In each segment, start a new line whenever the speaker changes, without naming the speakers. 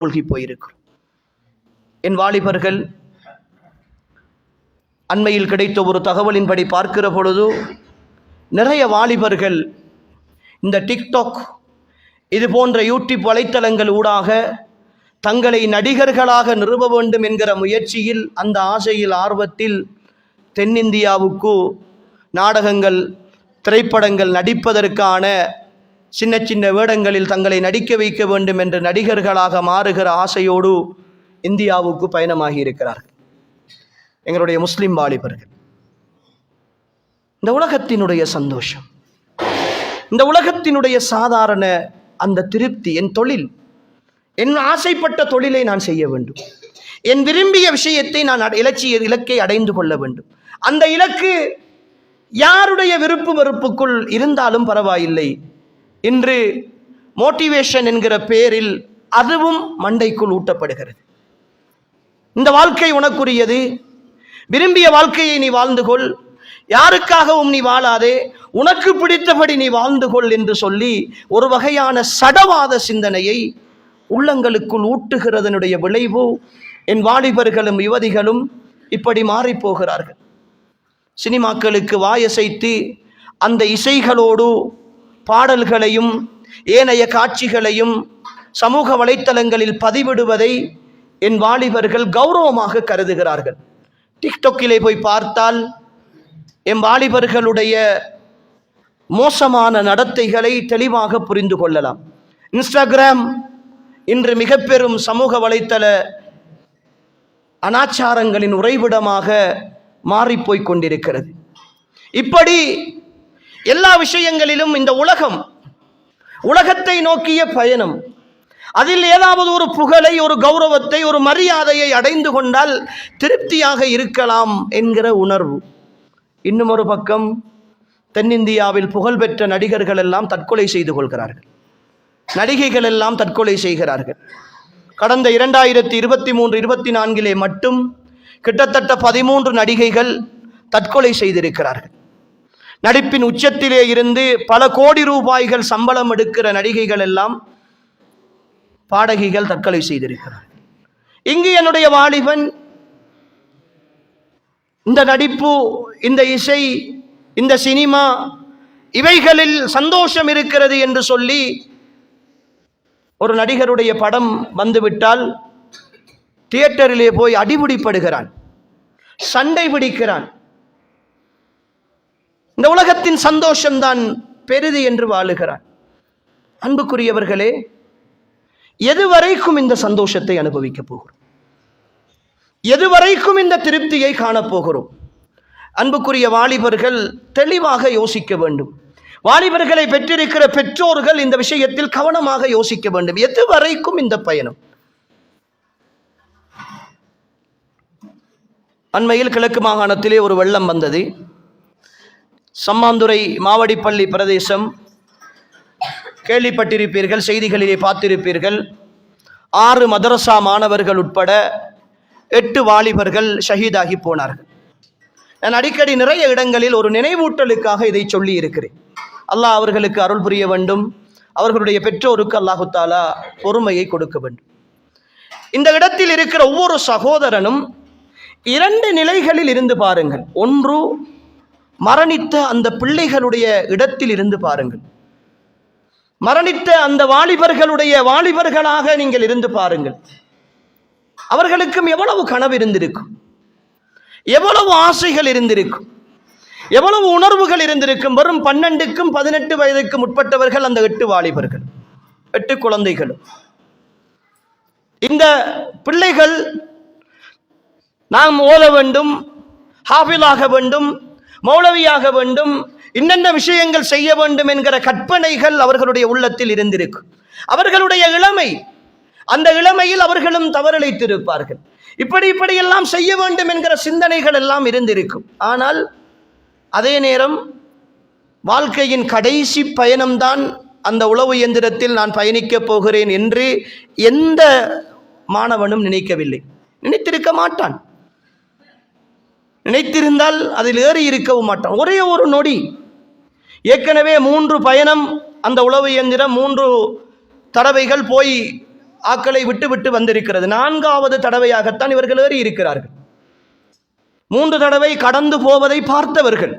மூழ்கி போயிருக்கிறோம். என் வாலிபர்கள் அண்மையில் கிடைத்த ஒரு தகவலின்படி பார்க்கிற பொழுது நிறைய வாலிபர்கள் இந்த டிக்டாக் இது போன்ற யூடியூப் வலைத்தளங்கள் ஊடாக தங்களை நடிகர்களாக நிறுவ வேண்டும் என்கிற முயற்சியில் அந்த ஆசையில் ஆர்வத்தில் தென்னிந்தியாவுக்கு நாடகங்கள் திரைப்படங்கள் நடிப்பதற்கான சின்ன சின்ன வேடங்களில் தங்களை நடிக்க வைக்க வேண்டும் என்று நடிகர்களாக மாறுகிற ஆசையோடு இந்தியாவுக்கு பயணமாகி இருக்கிறார்கள் எங்களுடைய முஸ்லிம் வாலிபர்கள். இந்த உலகத்தினுடைய சந்தோஷம். இந்த உலகத்தினுடைய சாதாரண அந்த திருப்தி என் தொழில். என் ஆசைப்பட்ட தொழிலை நான் செய்ய வேண்டும். என் விரும்பிய விஷயத்தை நான் அட- இலக்கை அடைந்து கொள்ள வேண்டும். அந்த இலக்கு யாருடைய விருப்பு வெறுப்புக்குள் இருந்தாலும் பரவாயில்லை. இன்று மோட்டிவேஷன் என்கிற பெயரில் அதுவும் மண்டைக்குள் ஊட்டப்படுகிறது. இந்த வாழ்க்கை உனக்குரியது. விரும்பிய வாழ்க்கையை நீ வாழ்ந்து கொள். யாருக்காகவும் நீ வாழாதே. உனக்கு பிடித்தபடி நீ வாழ்ந்து கொள் என்று சொல்லி ஒரு வகையான சடவாத சிந்தனையை உள்ளங்களுக்குள் ஊட்டுகிறதனுடைய விளைவு என் வாலிபர்களும் யுவதிகளும் இப்படி மாறிப்போகிறார்கள். சினிமாக்களுக்கு வாயசைத்து அந்த இசைகளோடு பாடல்களையும் ஏனைய காட்சிகளையும் சமூக வலைத்தளங்களில் பதிவிடுவதை என் வாலிபர்கள் கௌரவமாக கருதுகிறார்கள். டிக்டாக்கிலே போய் பார்த்தால் என் வாலிபர்களுடைய மோசமான நடத்தைகளை தெளிவாக புரிந்து கொள்ளலாம். இன்ஸ்டாகிராம் இன்று மிக பெரும் சமூக வலைத்தள அனாச்சாரங்களின் உறைவிடமாக மாறிப்போய் கொண்டிருக்கிறது. இப்படி எல்லா விஷயங்களிலும் இந்த உலகம் உலகத்தை நோக்கிய பயணம். அதில் ஏதாவது ஒரு புகழை ஒரு கௌரவத்தை ஒரு மரியாதையை அடைந்து கொண்டால் திருப்தியாக இருக்கலாம் என்கிற உணர்வு. இன்னும் ஒரு பக்கம் தென்னிந்தியாவில் புகழ்பெற்ற நடிகர்கள் எல்லாம் தற்கொலை செய்து கொள்கிறார்கள். நடிகைகள் எல்லாம் தற்கொலை செய்கிறார்கள். கடந்த இரண்டாயிரத்தி இருபத்தி மூன்று இருபத்தி நான்கிலே மட்டும் கிட்டத்தட்ட பதிமூன்று நடிகைகள் தற்கொலை செய்திருக்கிறார்கள். நடிப்பின் உச்சத்திலே இருந்து பல கோடி ரூபாய்கள் சம்பளம் எடுக்கிற நடிகைகள் எல்லாம் பாடகிகள் தற்கொலை செய்திருக்கிறார் இங்கு என்னுடைய வாலிபன் இந்த நடிப்பு இந்த இசை இந்த சினிமா இவைகளில் சந்தோஷம் இருக்கிறது என்று சொல்லி ஒரு நடிகருடைய படம் வந்துவிட்டால் தியேட்டரிலே போய் அடிபிடிப்படுகிறான் சண்டை பிடிக்கிறான். இந்த உலகத்தின் சந்தோஷம்தான் பெரிது என்று வாழுகிறான் அன்புக்குரியவர்களே எதுவரைக்கும் இந்த சந்தோஷத்தை அனுபவிக்கப் போகிறோம்? எதுவரைக்கும் இந்த திருப்தியை காணப்போகிறோம் அன்புக்குரிய வாலிபர்கள் தெளிவாக யோசிக்க வேண்டும். வாலிபர்களை பெற்றிருக்கிற பெற்றோர்கள் இந்த விஷயத்தில் கவனமாக யோசிக்க வேண்டும். எதுவரைக்கும் இந்த பயணம்? அண்மையில் கிழக்கு மாகாணத்திலே ஒரு வெள்ளம் வந்தது. சம்மாந்துறை மாவடிப்பள்ளி பிரதேசம். கேள்விப்பட்டிருப்பீர்கள் செய்திகளிலே பார்த்திருப்பீர்கள். ஆறு மதரசா மாணவர்கள் உட்பட எட்டு வாலிபர்கள் ஷஹீதாகி போனார்கள். நான் அடிக்கடி நிறைய இடங்களில் ஒரு நினைவூட்டலுக்காக இதை சொல்லி இருக்கிறேன் அல்லாஹ் அவர்களுக்கு அருள் புரிய வேண்டும். அவர்களுடைய பெற்றோருக்கு அல்லாஹு தாலா பொறுமையை கொடுக்க வேண்டும். இந்த இடத்தில் இருக்கிற ஒவ்வொரு சகோதரனும் இரண்டு நிலைகளில் இருந்து பாருங்கள். ஒன்று மரணித்த அந்த பிள்ளைகளுடைய இடத்தில் இருந்து பாருங்கள். மரணித்த அந்த வாலிபர்களுடைய வாலிபர்களாக நீங்கள் இருந்து பாருங்கள். அவர்களுக்கும் எவ்வளவு கனவு இருந்திருக்கும். எவ்வளவு ஆசைகள் இருந்திருக்கும். எவ்வளவு உணர்வுகள் இருந்திருக்கும். வெறும் பன்னெண்டுக்கும் பதினெட்டு வயதுக்கும் உட்பட்டவர்கள் அந்த எட்டு வாலிபர்கள் எட்டு குழந்தைகளும். இந்த பிள்ளைகள் நாம் ஓத வேண்டும் ஹாஃபிலாக வேண்டும் மௌலவியாக வேண்டும் இன்னென்ன விஷயங்கள் செய்ய வேண்டும் என்கிற கற்பனைகள் அவர்களுடைய உள்ளத்தில் இருந்திருக்கும் அவர்களுடைய இளமை அந்த இளமையில் அவர்களும் தவறளித்திருப்பார்கள் இப்படி இப்படியெல்லாம் செய்ய வேண்டும் என்கிற சிந்தனைகள் எல்லாம் இருந்திருக்கும் ஆனால் அதே நேரம் வாழ்க்கையின் கடைசி பயணம்தான் அந்த உளவு இயந்திரத்தில் நான் பயணிக்கப் போகிறேன் என்று எந்த மாணவனும் நினைக்கவில்லை. நினைத்திருக்க மாட்டான். நினைத்திருந்தால் அதில் ஏறி இருக்கவும் மாட்டான். ஒரே ஒரு நொடி. ஏற்கனவே மூன்று பயணம் அந்த உளவு இயந்திரம் மூன்று தடவைகள் போய் ஆக்களை விட்டு விட்டு வந்திருக்கிறது. நான்காவது தடவையாகத்தான் இவர்கள் ஏறி இருக்கிறார்கள். மூன்று தடவை கடந்து போவதை பார்த்தவர்கள்.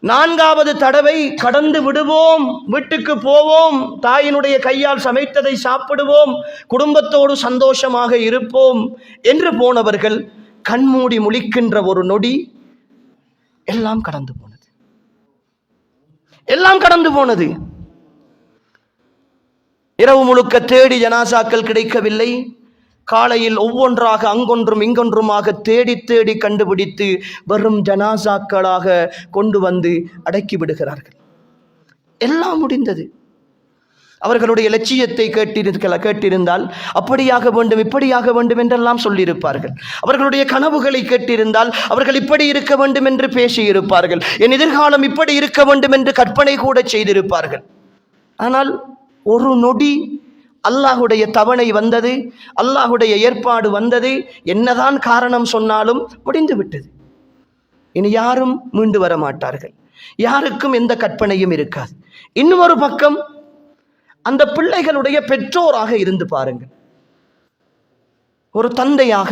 நான்காவது தடவை கடந்து விடுவோம் வீட்டுக்கு போவோம் தாயினுடைய கையால் சமைத்ததை சாப்பிடுவோம் குடும்பத்தோடு சந்தோஷமாக இருப்போம் என்று போனவர்கள் கண்மூடி முழிக்கின்ற ஒரு நொடி எல்லாம் கடந்து போனது. எல்லாம் கடந்து போனது. இரவு முழுக்க தேடி ஜனாசாக்கள் கிடைக்கவில்லை. காலையில் ஒவ்வொன்றாக அங்கொன்றும் இங்கொன்றுமாக தேடி தேடி கண்டுபிடித்து வெறும் ஜனாசாக்களாக கொண்டு வந்து அடக்கி விடுகிறார்கள். எல்லாம் முடிந்தது. அவர்களுடைய லட்சியத்தை கேட்டிருக்கல கேட்டிருந்தால் அப்படியாக வேண்டும் இப்படியாக வேண்டும் என்றெல்லாம் சொல்லியிருப்பார்கள். அவர்களுடைய கனவுகளை கேட்டிருந்தால் அவர்கள் இப்படி இருக்க வேண்டும் என்று பேசியிருப்பார்கள். என் எதிர்காலம் இப்படி இருக்க வேண்டும் என்று கற்பனை கூட செய்திருப்பார்கள். ஆனால் ஒரு நொடி அல்லாஹுடைய தவணை வந்தது அல்லாஹுடைய ஏற்பாடு வந்தது என்னதான் காரணம் சொன்னாலும் முடிந்துவிட்டது. இனி யாரும் மீண்டு வர மாட்டார்கள் யாருக்கும் எந்த கற்பனையும் இருக்காது. இன்னும் ஒரு பக்கம் அந்த பிள்ளைகளுடைய பெற்றோராக இருந்து பாருங்கள். ஒரு தந்தையாக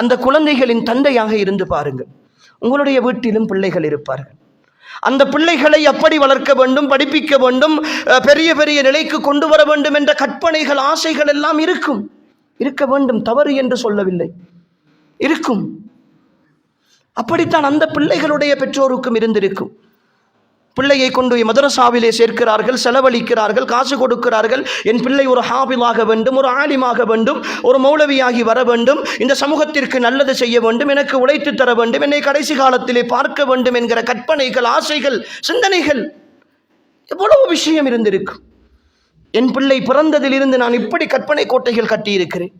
அந்த குழந்தைகளின் தந்தையாக இருந்து பாருங்கள். உங்களுடைய வீட்டிலும் பிள்ளைகள் இருப்பார்கள். அந்த பிள்ளைகளை எப்படி வளர்க்க வேண்டும் படிப்பிக்க வேண்டும் பெரிய பெரிய நிலைக்கு கொண்டு வர வேண்டும் என்ற கற்பனைகள் ஆசைகள் எல்லாம் இருக்கும். இருக்க வேண்டும் தவறு என்று சொல்லவில்லை. இருக்கும். அப்படித்தான் அந்த பிள்ளைகளுடைய பெற்றோருக்கும் இருந்திருக்கும். பிள்ளையை கொண்டு போய் மதரசாவிலே சேர்க்கிறார்கள் செலவழிக்கிறார்கள் காசு கொடுக்கிறார்கள். என் பிள்ளை ஒரு ஹாபிலாக வேண்டும் ஒரு ஆலிமாக வேண்டும் ஒரு மௌலவியாகி வர வேண்டும் இந்த சமூகத்திற்கு நல்லது செய்ய வேண்டும் எனக்கு உழைத்து தர வேண்டும் என்னை கடைசி காலத்திலே பார்க்க வேண்டும் என்கிற கற்பனைகள் ஆசைகள் சிந்தனைகள் எவ்வளவு விஷயம் இருந்திருக்கும் என் பிள்ளை பிறந்ததிலிருந்து நான் இப்படி கற்பனை கோட்டைகள் கட்டியிருக்கிறேன்.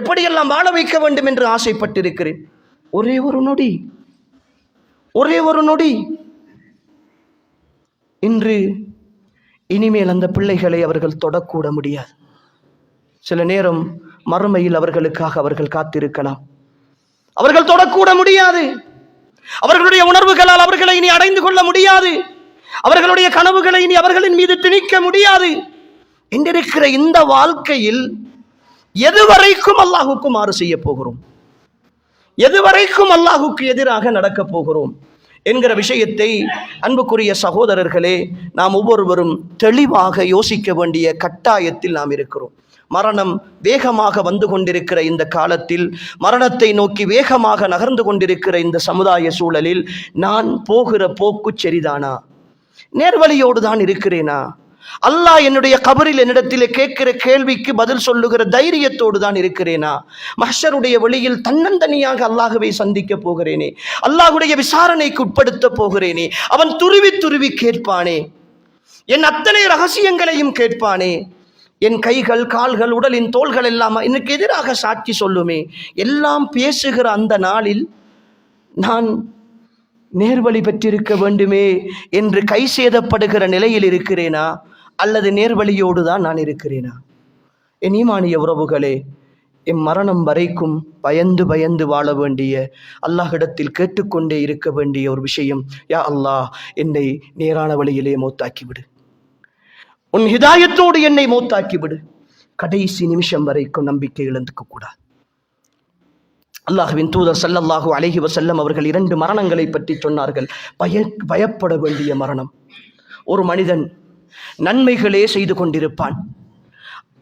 எப்படியெல்லாம் வாழ வைக்க வேண்டும் என்று ஆசைப்பட்டிருக்கிறேன். ஒரே ஒரு நொடி ஒரே ஒரு நொடி. இன்று இனிமேல் அந்த பிள்ளைகளை அவர்கள் தொடக்கூட முடியாது. சில நேரம் மறுமையில் அவர்களுக்காக அவர்கள் காத்திருக்கலாம். அவர்கள் தொடக்கூட முடியாது. அவர்களுடைய உணர்வுகளால் அவர்களை இனி அடைந்து கொள்ள முடியாது. அவர்களுடைய கனவுகளை இனி அவர்களின் மீது திணிக்க முடியாது. என்றிருக்கிற இந்த வாழ்க்கையில் எதுவரைக்கும் அல்லாஹுக்கு மாறு செய்ய போகிறோம். எதுவரைக்கும் அல்லாஹுக்கு எதிராக நடக்கப் போகிறோம். என்கிற விஷயத்தை அன்புக்குரிய சகோதரர்களே நாம் ஒவ்வொருவரும் தெளிவாக யோசிக்க வேண்டிய கட்டாயத்தில் நாம் இருக்கிறோம். மரணம் வேகமாக வந்து கொண்டிருக்கிற இந்த காலத்தில் மரணத்தை நோக்கி வேகமாக நகர்ந்து கொண்டிருக்கிற இந்த சமுதாய சூழலில் நான் போகிற போக்கு சரிதானா? நேர்வழியோடு தான் இருக்கிறேனா? அல்லாஹ் என்னுடைய கபரில் என்னிடத்தில் கேட்கிற கேள்விக்கு பதில் சொல்லுகிற தைரியத்தோடு தான் இருக்கிறேனா? மஹ்ஷருடைய வழியில் தன்னந்தனியாக அல்லாஹ்வை சந்திக்க போகிறேனே. அல்லாஹுடைய விசாரணைக்கு உட்படுத்த போகிறேனே. அவன் துருவி துருவி கேட்பானே. என் அத்தனை ரகசியங்களையும் கேட்பானே. என் கைகள் கால்கள் உடலின் தோள்கள் எல்லாம் எனக்கு எதிராக சாட்சி சொல்லுமே. எல்லாம் பேசுகிற அந்த நாளில் நான் நேர்வழி பெற்றிருக்க வேண்டுமே என்று கை சேதப்படுகிற நிலையில் இருக்கிறேனா? அல்லது நேர்வழியோடு தான் நான் இருக்கிறேனா? என் ஈமானிய உறவுகளே எம் மரணம் வரைக்கும் பயந்து பயந்து வாழ வேண்டிய அல்லாஹிடத்தில் கேட்டுக்கொண்டே இருக்க வேண்டிய ஒரு விஷயம் யா அல்லாஹ் என்னை நேரான வழியிலே மூத்தாக்கிவிடு. உன் ஹிதாயத்தோடு என்னை மூத்தாக்கிவிடு. கடைசி நிமிஷம் வரைக்கும் நம்பிக்கை இழந்துக்க கூடாது அல்லாஹ்வின் தூதர் ஸல்லல்லாஹு அலஹி வசல்லம் அவர்கள் இரண்டு மரணங்களை பற்றி சொன்னார்கள். பய பயப்பட வேண்டிய மரணம். ஒரு மனிதன் நன்மைகளே செய்து கொண்டிருப்பான்.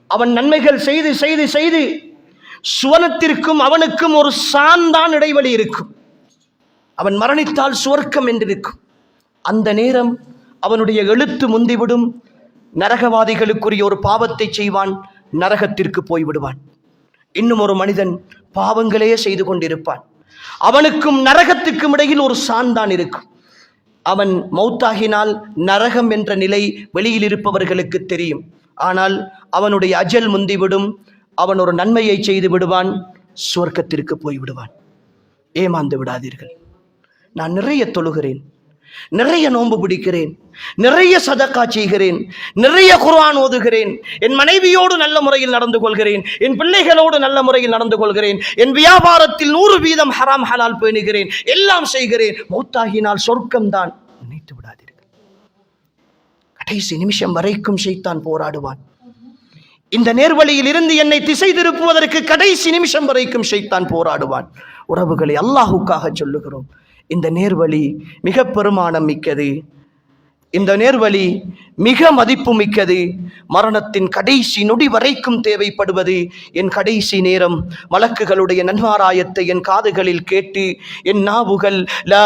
அவன் நன்மைகள் செய்து செய்து செய்து சுவனத்திற்கும் அவனுக்கும் ஒரு சாந்தான் இடைவெளி இருக்கும். அவன் மரணித்தால் சுவர்க்கம் என்றிருக்கும். அந்த நேரம் அவனுடைய எழுத்து முந்திவிடும். நரகவாதிகளுக்குரிய ஒரு பாவத்தை செய்வான் நரகத்திற்கு போய்விடுவான். இன்னும் ஒரு மனிதன் பாவங்களே செய்து கொண்டிருப்பான். அவனுக்கும் நரகத்துக்கும் இடையில் ஒரு சாந்தான் இருக்கும். அவன் மௌத்தாகினால் நரகம் என்ற நிலை வெளியில் இருப்பவர்களுக்கு தெரியும். ஆனால் அவனுடைய அஜல் முந்திவிடும் அவன் ஒரு நன்மையை செய்து விடுவான் சுவர்க்கத்திற்கு போய்விடுவான். ஏமாந்து விடாதீர்கள். நான் நிறைய தொழுகிறேன். நிறைய நோன்பு பிடிக்கிறேன் நிறைய சதக்கா செய்கிறேன் நிறைய குர்ஆன் ஓதுகிறேன் என் மனைவியோடு நல்ல முறையில் நடந்து கொள்கிறேன் என் பிள்ளைகளோடு நல்ல முறையில் நடந்து கொள்கிறேன் என் வியாபாரத்தில் நூறு வீதம் ஹராம் ஹலால் பேணுகிறேன் எல்லாம் செய்கிறேன். மௌத்தாகினால் சொர்க்கம்தான். நினைத்து விடாதீர்கள். கடைசி நிமிஷம் வரைக்கும் ஷைத்தான் போராடுவான். இந்த நேர்வழியில் இருந்து என்னை திசை திருப்புவதற்கு கடைசி நிமிஷம் வரைக்கும் ஷைத்தான் போராடுவான். உறவுகளை அல்லாஹுக்காக சொல்லுகிறோம். இந்த நேர்வழி மிக பெருமானம் மிக்கது. இந்த நேர்வழி மிக மதிப்புமிக்கது. மரணத்தின் கடைசி நொடி வரைக்கும் தேவைப்படுவது என் கடைசி நேரம். மலக்குகளுடைய நன்மாராயத்தை என் காதுகளில் கேட்டு என் நாவுகள் லா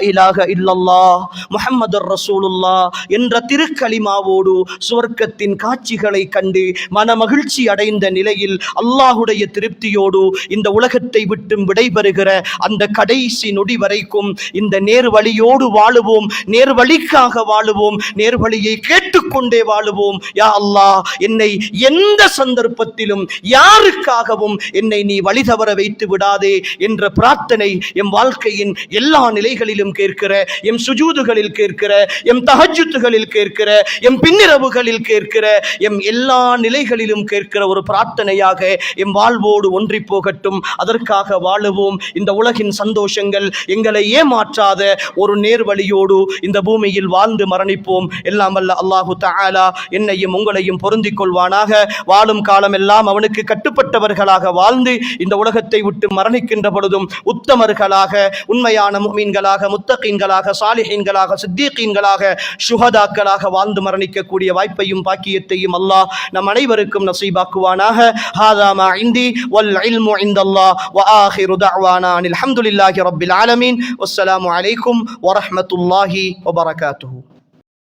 இலாக இல்லல்லா முஹம்மது ரசூலுல்லா என்ற திருக்களிமாவோடு சுவர்க்கத்தின் காட்சிகளை கண்டு மனமகிழ்ச்சி அடைந்த நிலையில் அல்லாஹுடைய திருப்தியோடு இந்த உலகத்தை விட்டும் விடைபெறுகிற அந்த கடைசி நொடி வரைக்கும் இந்த நேர்வழியோடு வாழுவோம். நேர்வழிக்காக வாழுவோம். நேர்வழியை கேட்டுக்கொண்டே வாழுவோம். யா அல்லாஹ் என்னை எந்த சந்தர்ப்பத்திலும் யாருக்காகவும் என்னை நீ வழி தவற வைத்து விடாதே என்ற பிரார்த்தனை எம் வாழ்க்கையின் எல்லா நிலைகளிலும் கேட்கிற எம் சுஜூதுகளில் கேட்கிற எம் தகஜுத்துகளில் கேட்கிற எம் பின்னிரவுகளில் கேட்கிற எம் எல்லா நிலைகளிலும் கேட்கிற ஒரு பிரார்த்தனையாக எம் வாழ்வோடு ஒன்றி போகட்டும். அதற்காக வாழுவோம். இந்த உலகின் சந்தோஷங்கள் எங்களை ஏமாற்றாத ஒரு நேர்வழியோடு இந்த பூமியில் வாழ்ந்து மரணிப்போம். எல்லாம் அல்ல அல்லாஹு தாலா என்னையும் உங்களையும் பொருந்திக் கொள்வானாக வாழும் காலமெல்லாம் அவனுக்கு கட்டுப்பட்டவர்களாக வாழ்ந்து இந்த உலகத்தை விட்டு மரணிக்கின்ற பொழுதும் உத்தமர்களாக உண்மையான மீன்களாக முத்தகீன்களாக சாலிஹீன்களாக சித்தீகீன்களாக சுகதாக்களாக வாழ்ந்து மரணிக்கக்கூடிய வாய்ப்பையும் பாக்கியத்தையும் அல்லாஹ் நம் அனைவருக்கும் நசீபாக்குவானாக. ஹாதாமா இந்தி வல் இல்மு இந்தல்லாஹ் வ ஆஹிரு தஅவானா அனில் ரப்பில் ஆலமீன். வஸ்ஸலாமு அலைக்கும் வரஹ்மத்துல்லாஹி வபரகாத்துஹு